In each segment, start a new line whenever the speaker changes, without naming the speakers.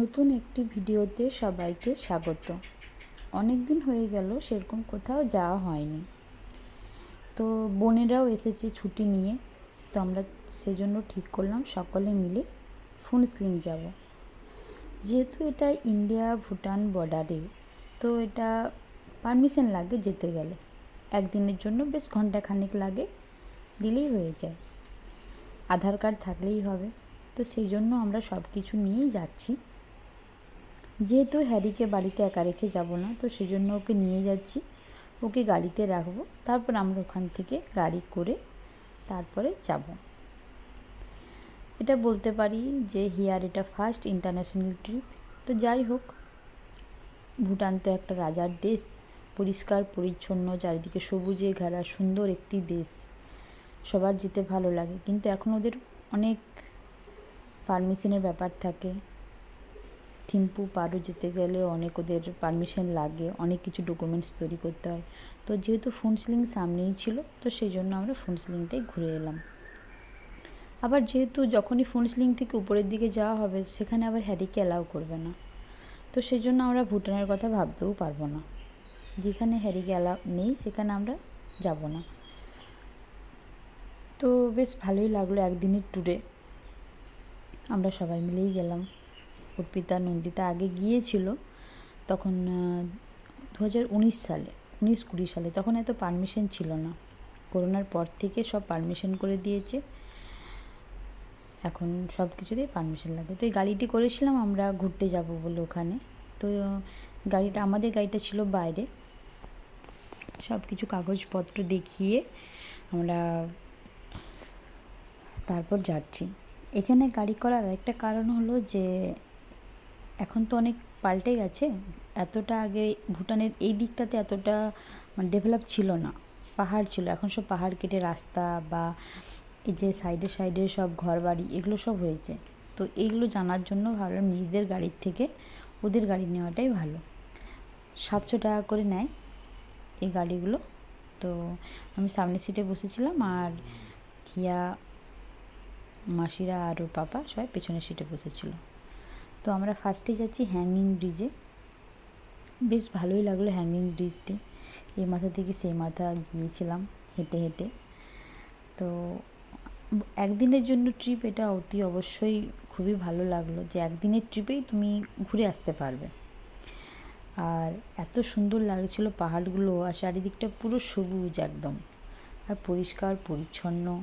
নতুন একটি ভিডিওতে সবাইকে স্বাগত। অনেক দিন হয়ে গেল, সেরকম কোথাও যাওয়া হয়নি। তো বোনেরাও এসেছে ছুটি নিয়ে, তো আমরা সেজন্য ঠিক করলাম সকলে মিলে ফুনসলিং যাব। যেহেতু এটা ইন্ডিয়া ভুটান বর্ডারে, তো এটা পারমিশন লাগে যেতে গেলে। একদিনের জন্য বেশ ঘন্টাখানেক লাগে, দিলেই হয়ে যায়। আধার কার্ড থাকলেই হবে, তো সেই জন্য আমরা সব কিছু নিয়েই যাচ্ছি। যেহেতু হ্যারিকে বাড়িতে একা রেখে যাব না, তো সেজন্য ওকে নিয়ে যাচ্ছি। ওকে গাড়িতে রাখব। তারপর আমরা ওখান থেকে গাড়ি করে তারপরে যাব। এটা বলতে পারি যে হিয়ার এটা ফার্স্ট ইন্টারন্যাশনাল ট্রিপ। তো যাই হোক, ভুটান তো একটা রাজার দেশ। পরিষ্কার, পরিচ্ছন্ন, চারিদিকে সবুজে ঘেরা, সুন্দর একটি দেশ। সবার যেতে ভালো লাগে। কিন্তু এখন ওদের অনেক পারমিশনের ব্যাপার থাকে। থিম্পু পারো যেতে গেলে অনেক ওদের পারমিশন লাগে, অনেক কিছু ডকুমেন্টস তৈরি করতে হয়। তো যেহেতু ফুনসলিং সামনেই ছিল, তো সেই জন্য আমরা ফুনসলিংটাই ঘুরে এলাম। আবার যেহেতু যখনই ফুনসলিং থেকে উপরের দিকে যাওয়া হবে, সেখানে আবার হ্যারিকে অ্যালাউ করবে না। তো সেই জন্য আমরা ভুটানের কথা ভাবতেও পারব না। যেখানে হ্যারিকে অ্যালাউ নেই, সেখানে আমরা যাব না। তো বেশ ভালোই লাগল একদিনের ট্যুরে আমরা সবাই মিলেই গেলাম। অর্পিতা নন্দিতা আগে গিয়েছিল তখন দু হাজার উনিশ সালে, উনিশ কুড়ি সালে। তখন এত পারমিশন ছিল না। করোনার পর থেকে সব পারমিশন করে দিয়েছে। এখন সব কিছুতেই পারমিশন লাগে। তো এই গাড়িটি করেছিলাম, আমরা ঘুরতে যাব বলে ওখানে। তো গাড়িটা, আমাদের গাড়িটা ছিল বাইরে। সব কিছু কাগজপত্র দেখিয়ে আমরা তারপর যাচ্ছি। এখানে গাড়ি করার একটা কারণ হলো যে এখন তো অনেক পাল্টে গেছে। এতটা আগে ভুটানের এই দিকটাতে এতটা মানে ডেভেলপ ছিল না। পাহাড় ছিল, এখন সব পাহাড় কেটে রাস্তা বা এই যে সাইডে সাইডে সব ঘর বাড়ি এগুলো সব হয়েছে। তো এইগুলো জানার জন্য ভাবলাম নিজেদের গাড়ির থেকে ওদের গাড়ি নেওয়াটাই ভালো। সাতশো টাকা করে নেয় এই গাড়িগুলো। তো আমি সামনের সিটে বসেছিলাম আর হিয়া, মাসিরা আর পাপা সবাই পেছনের সিটে বসেছিল। তো আমরা ফার্স্টে যাচ্ছি হ্যাঙ্গিং ব্রিজে বেশ ভালোই লাগল হ্যাঙ্গিং ব্রিজটি এই মাথা থেকে সেই মাথা গিয়েছিলাম হেঁটে হেঁটে। তো একদিনের জন্য ট্রিপ এটা অতি অবশ্যই খুবই ভালো লাগল যে একদিনের ট্রিপেই তুমি ঘুরে আসতে পারবে। আর এত সুন্দর লাগছিল পাহাড়গুলো আর চারিদিকটা পুরো সবুজ একদম। আর পরিষ্কার, পরিচ্ছন্ন।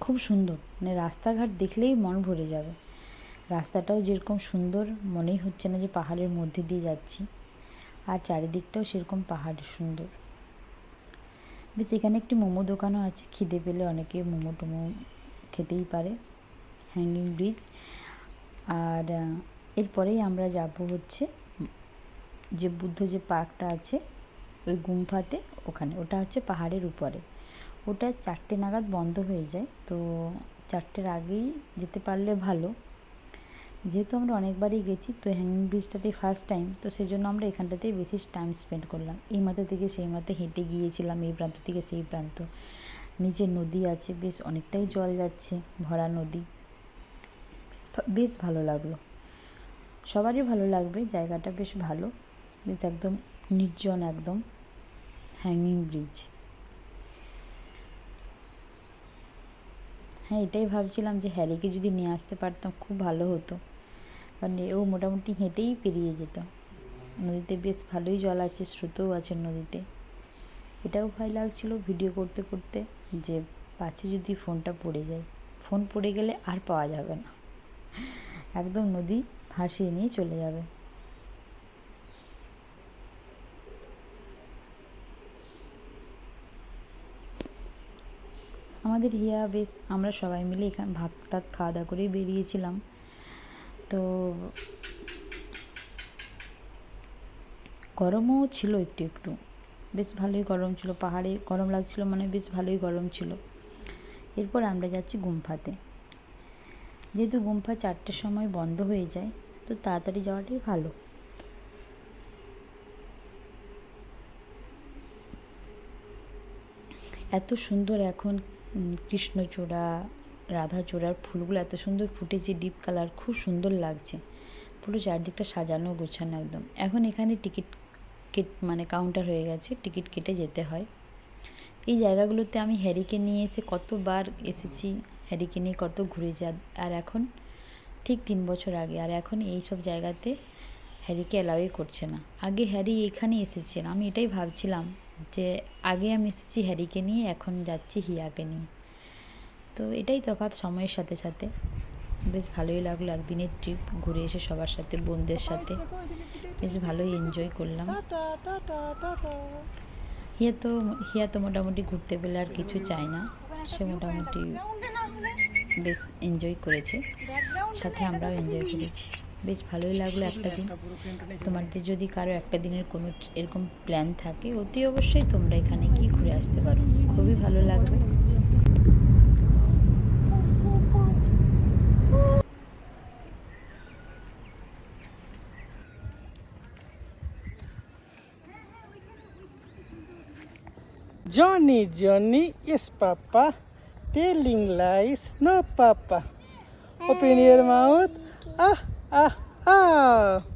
খুব সুন্দর। মানে রাস্তাঘাট দেখলেই মন ভরে যাবে। রাস্তাটাও যেরকম সুন্দর, মনেই হচ্ছে না যে পাহাড়ের মধ্যে দিয়ে যাচ্ছি। আর চারিদিকটাও সেরকম পাহাড়ের সুন্দর। বেশ, এখানে একটি মোমো দোকানও আছে, খিদে পেলে অনেকে মোমো টোমো খেতেই পারে হ্যাঙ্গিং ব্রিজ আর এরপরেই আমরা যাব হচ্ছে যে বুদ্ধ যে পার্কটা আছে, ওই গুম্ফাতে, ওখানে। ওটা হচ্ছে পাহাড়ের উপরে। ওটা চারটে নাগাদ বন্ধ হয়ে যায়, তো চারটের আগেই যেতে পারলে ভালো। যেহেতু আমরা অনেকবারই গেছি, তো হ্যাঙ্গিং ব্রিজটাতেই ফার্স্ট টাইম তো সেই জন্য আমরা এখানটাতেই বেশি টাইম স্পেন্ড করলাম। এই মাথা থেকে সেই মাথা হেঁটে গিয়েছিলাম, এই প্রান্ত থেকে সেই প্রান্ত। নিচে নদী আছে, বেশ অনেকটাই জল যাচ্ছে, ভরা নদী। বেশ ভালো লাগল। সবারই ভালো লাগবে, জায়গাটা বেশ ভালো। বেশ একদম নির্জন একদম হ্যাঙ্গিং ব্রিজ হ্যাঁ এটাই ভাবছিলাম যে হ্যারিকে যদি নিয়ে আসতে পারতাম, খুব ভালো হতো। কারণ ও মোটামুটি হেঁটেই পেরিয়ে যেত। নদীতে বেশ ভালোই জল আছে, স্রোতও আছে নদীতে। এটাও ভয় লাগছিল ভিডিও করতে করতে যে পাছে যদি ফোনটা পড়ে যায়, ফোন পড়ে গেলে আর পাওয়া যাবে না। একদম নদী ভাসিয়ে নিয়ে চলে যাবে। আমাদের হিয়া বেশ, আমরা সবাই মিলে এখানে ভাত টাত খাওয়া দাওয়া করেই বেরিয়েছিলাম। তো গরমও ছিল একটু একটু। বেশ ভালোই গরম ছিল, পাহাড়ে গরম লাগছিল মানে বেশ ভালোই গরম ছিল। এরপর আমরা যাচ্ছি গুম্ফাতে। যেহেতু গুম্ফা চারটের সময় বন্ধ হয়ে যায়, তো তাড়াতাড়ি যাওয়াটাই ভালো। এত সুন্দর এখন কৃষ্ণচূড়া রাধা চূড়ার ফুলগুলো এত সুন্দর ফুটেছে ডিপ কালার খুব সুন্দর লাগছে। পুরো চারদিকটা সাজানো, গোছানো একদম। এখন এখানে টিকিট কেট মানে কাউন্টার হয়ে গেছে টিকিট কেটে যেতে হয়। এই জায়গাগুলোতে আমি হ্যারিকে নিয়ে এসে কতবার এসেছি হ্যারিকে নিয়ে কত ঘুরে যা আর এখন? ঠিক তিন বছর আগে। আর এখন এই সব জায়গাতে হ্যারিকে অ্যালাউই করছে না। আগে হ্যারি এখানে এসেছেন। আমি এটাই ভাবছিলাম যে, আগে আমি এসেছি হ্যারিকে নিয়ে, এখন যাচ্ছি হিয়াকে নিয়ে। তো এটাই তফাৎ সময়ের সাথে সাথে। বেশ ভালোই লাগল একদিনের ট্রিপ ঘুরে এসে সবার সাথে বোনদের সাথে। বেশ ভালোই এনজয় করলাম। হিয়া তো হিয়া তো মোটামুটি ঘুরতে পেলে আর কিছু চায় না। সে মোটামুটি বেশ এনজয় করেছে। সাথে আমরাও এনজয় করেছি। বেশ ভালোই লাগল একটা দিন। তোমাদের যদি কারও একটা দিনের কোনো এরকম প্ল্যান থাকে, অতি অবশ্যই তোমরা এখানে গিয়ে ঘুরে আসতে পারো। খুবই ভালো লাগবে।
जनी जनी यस पापा टेलिङ लाइस न पापा ओपिनियर माउथ आ आ आ